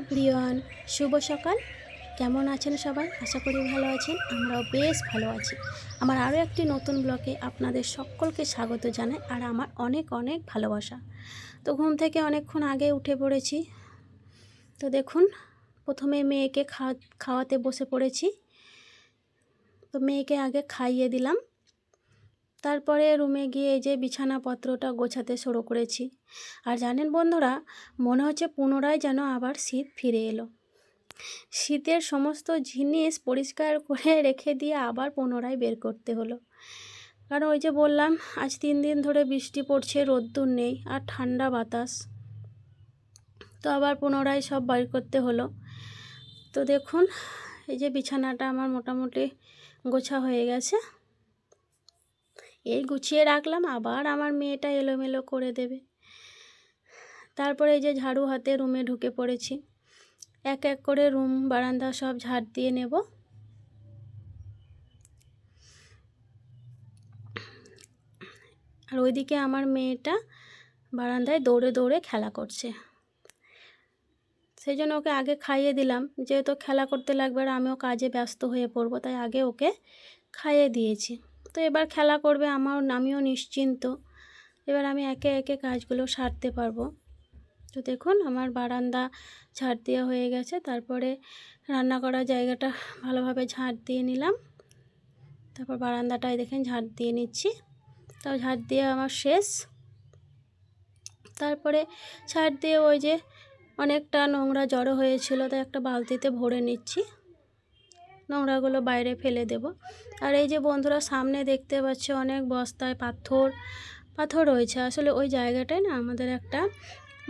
প্রিয়ন। শুভ সকাল। কেমন আছেন সবাই? আশা করি ভালো আছেন। আমরাও বেশ ভালো আছি। আমার আরও একটি নতুন ব্লগে আপনাদের সকলকে স্বাগত জানাই আর আমার অনেক অনেক ভালোবাসা। তো ঘুম থেকে অনেকক্ষণ আগে উঠে পড়েছি। তো দেখুন, প্রথমে মেয়েকে খাওয়া, খাওয়াতে বসে পড়েছি। তো মেয়েকে আগে খাইয়ে দিলাম। তারপরে রুমে গিয়ে যে বিছানাপত্রটা গোছাতে শুরু করেছি। আর জানেন বন্ধুরা, মনে হচ্ছে পুনরায় যেন আবার শীত ফিরে এলো। শীতের সমস্ত জিনিস পরিষ্কার করে রেখে দিয়ে আবার পুনরায় বের করতে হলো। কারণ ওই যে বললাম, আজ তিন দিন ধরে বৃষ্টি পড়ছে, রোদ্দুর নেই আর ঠান্ডা বাতাস। তো আবার পুনরায় সব বাইর করতে হলো। তো দেখুন, এই যে বিছানাটা আমার মোটামুটি গোছা হয়ে গেছে। এই গুছিয়ে রাখলাম, আবার আমার মেয়েটা এলোমেলো করে দেবে। তারপরে এই যে ঝাড়ু হাতে রুমে ঢুকে পড়েছি। এক এক করে রুম, বারান্দা সব ঝাড় দিয়ে নেব। আর ওইদিকে আমার মেয়েটা বারান্দায় দৌড়ে দৌড়ে খেলা করছে। সেই জন্য ওকে আগে খাইয়ে দিলাম। যেহেতু খেলা করতে লাগবে আর আমিও কাজে ব্যস্ত হয়ে পড়ব, তাই আগে ওকে খাইয়ে দিয়েছি। তো এবার খেলা করবে আমার আমিও নিশ্চিন্ত। এবার আমি একে একে কাজগুলো সারতে পারব। তো দেখুন, আমার বারান্দা ঝাড় দেওয়া হয়ে গেছে। তারপরে রান্না করার জায়গাটা ভালোভাবে ঝাড় দিয়ে নিলাম। তারপর বারান্দাটায় দেখেন ঝাড় দিয়ে নিচ্ছি। তাও ঝাড় দিয়ে আমার শেষ। তারপরে ছাড় দিয়ে ওই যে অনেকটা নোংরা জড়ো হয়েছিল, তাই একটা বালতিতে ভরে নিচ্ছি। নোংরাগুলো বাইরে ফেলে দেব। আর এই যে বন্ধুরা, সামনে দেখতে পাচ্ছে অনেক বস্তায় পাথর পাথর রয়েছে। আসলে ওই জায়গাটায় না আমাদের একটা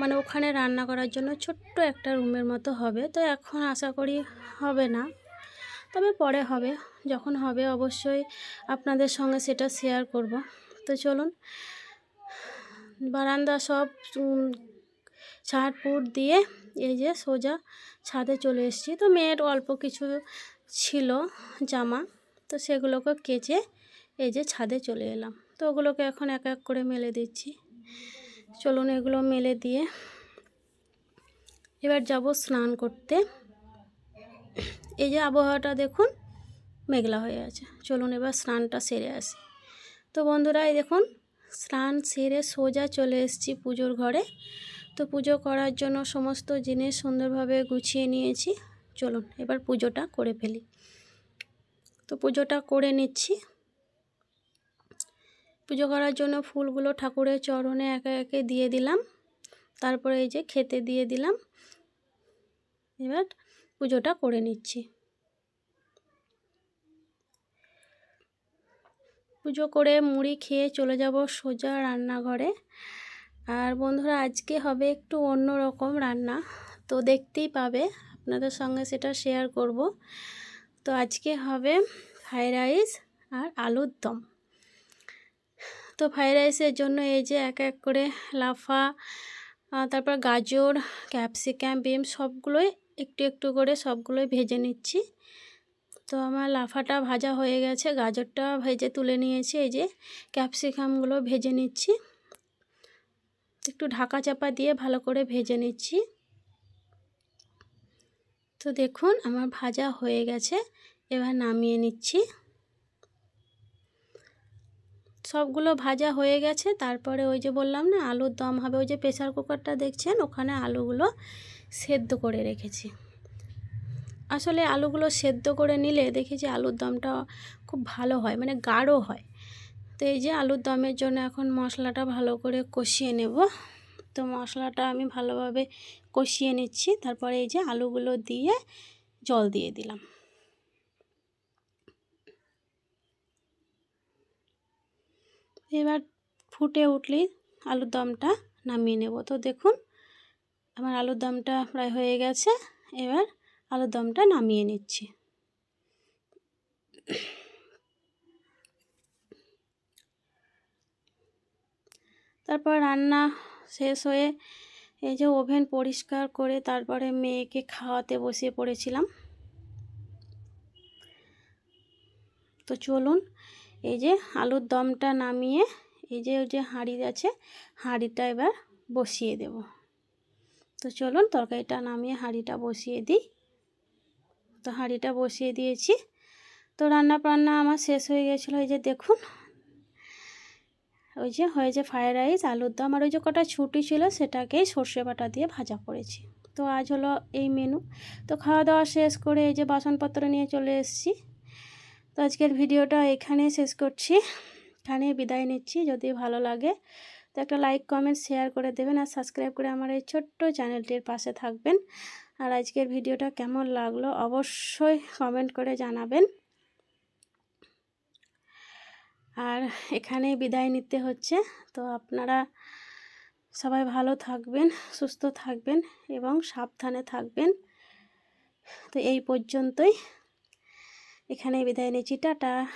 মানে ওখানে রান্না করার জন্য ছোট্ট একটা রুমের মতো হবে। তো এখন আশা করি হবে না, তবে পরে হবে। যখন হবে অবশ্যই আপনাদের সঙ্গে সেটা শেয়ার করব। তো চলুন, বারান্দা সব ছাড়পুর দিয়ে এই যে সোজা ছাদে চলে এসেছি। তো মেয়ের অল্প কিছু ছিল জামা, তো সেগুলোকে কেচে এই যে ছাদে চলে এলাম। তো ওগুলোকে এখন এক এক করে মেলে দিচ্ছি। চলুন এগুলো মেলে দিয়ে এবার যাব স্নান করতে। এই যে আবহাওয়াটা দেখুন, মেঘলা হয়ে আছে। চলুন এবার স্নানটা সেরে আসি। তো বন্ধুরা, এই দেখুন, স্নান সেরে সোজা চলে এসেছি পুজোর ঘরে। তো পুজো করার জন্য সমস্ত জিনিস সুন্দরভাবে গুছিয়ে নিয়েছি। চলুন, এবার পুজোটা করে ফেলি। তো পুজোটা করে নিচ্ছি। পুজো করার জন্য ফুলগুলো ঠাকুরের চরণে একে একে দিয়ে দিলাম। তারপরে এই যে খেতে দিয়ে দিলাম। এবার পুজোটা করে নিচ্ছি। পুজো করে মুড়ি খেয়ে চলে যাব সোজা রান্নাঘরে। আর বন্ধুরা, আজকে হবে একটু অন্য রকম রান্না। তো দেখতেই পাবে আপনাদের সঙ্গে সেটা শেয়ার করব। তো আজকে হবে ফ্রাইড রাইস আর আলুর দম। তো ফ্রাইড রাইসের জন্য এই যে এক এক করে লাফা তারপর গাজর ক্যাপসিকাম বিম সবগুলোই একটু একটু করে সবগুলোই ভেজে নিচ্ছি। তো আমার লাফাটা ভাজা হয়ে গেছে, গাজরটা ভেজে তুলে নিয়েছি, এই যে ক্যাপসিকামগুলো ভেজে নিচ্ছি। একটু ঢাকা চাপা দিয়ে ভালো করে ভেজে নিচ্ছি। তো দেখুন, আমার ভাজা হয়ে গেছে। এবার নামিয়ে নিচ্ছি। সবগুলো ভাজা হয়ে গেছে। তারপরে ওই যে বললাম না, আলুর দম হবে। ওই যে প্রেশার কুকারটা দেখছেন, ওখানে আলুগুলো সেদ্ধ করে রেখেছি। আসলে আলুগুলো সেদ্ধ করে নিলে দেখেছি আলুর দমটা খুব ভালো হয় মানে গাঢ় হয়। তো এই যে আলুর দমের জন্য এখন মশলাটা ভালো করে কষিয়ে নেব। তো মশলাটা আমি ভালোভাবে কষিয়ে নিচ্ছি। তারপরে এই যে আলুগুলো দিয়ে জল দিয়ে দিলাম। এবার ফুটে উঠলেই আলুর দমটা নামিয়ে নেব। তো দেখুন, আমার আলুর দমটা প্রায় হয়ে গেছে। এবার আলুর দমটা নামিয়ে নিচ্ছি। তারপর রান্না শেষ হয়ে এই যে ওভেন পরিষ্কার করে তারপরে মেয়েকে খাওয়াতে বসিয়ে পড়েছিলাম। তো চলুন এই যে আলুর দমটা নামিয়ে এই যে যে হাঁড়ি আছে, হাঁড়িটা এবার বসিয়ে দেব। তো চলুন তরকারিটা নামিয়ে হাঁড়িটা বসিয়ে দিই। তো হাঁড়িটা বসিয়ে দিয়েছি। তো রান্না বান্না আমার শেষ হয়ে গেছিল এই যে দেখুন ওই যে হয়েছে ফ্রায়েড রাইস আলুর দম, আর ওই যে কটা ছুটি ছিল সেটাকেই সর্ষে বাটা দিয়ে ভাজা করেছি। তো আজ হলো এই মেনু তো খাওয়া দাওয়া শেষ করে এই যে বাসনপত্র নিয়ে চলে এসেছি। তো আজকের ভিডিওটা এখানেই শেষ করছি। এখানেই বিদায় নিচ্ছি। যদি ভালো লাগে, তো একটা লাইক কমেন্ট শেয়ার করে দেবেন আর সাবস্ক্রাইব করে আমার এই ছোট্ট চ্যানেলটির পাশে থাকবেন। আর আজকের ভিডিওটা কেমন লাগল অবশ্যই কমেন্ট করে জানাবেন। আর এখানেই বিদায় নিতে হচ্ছে। তো আপনারা সবাই ভালো থাকবেন, সুস্থ থাকবেন এবং সাবধানে থাকবেন। তো এই পর্যন্তই। এখানেই বিদায় নিচ্ছি। টাটা।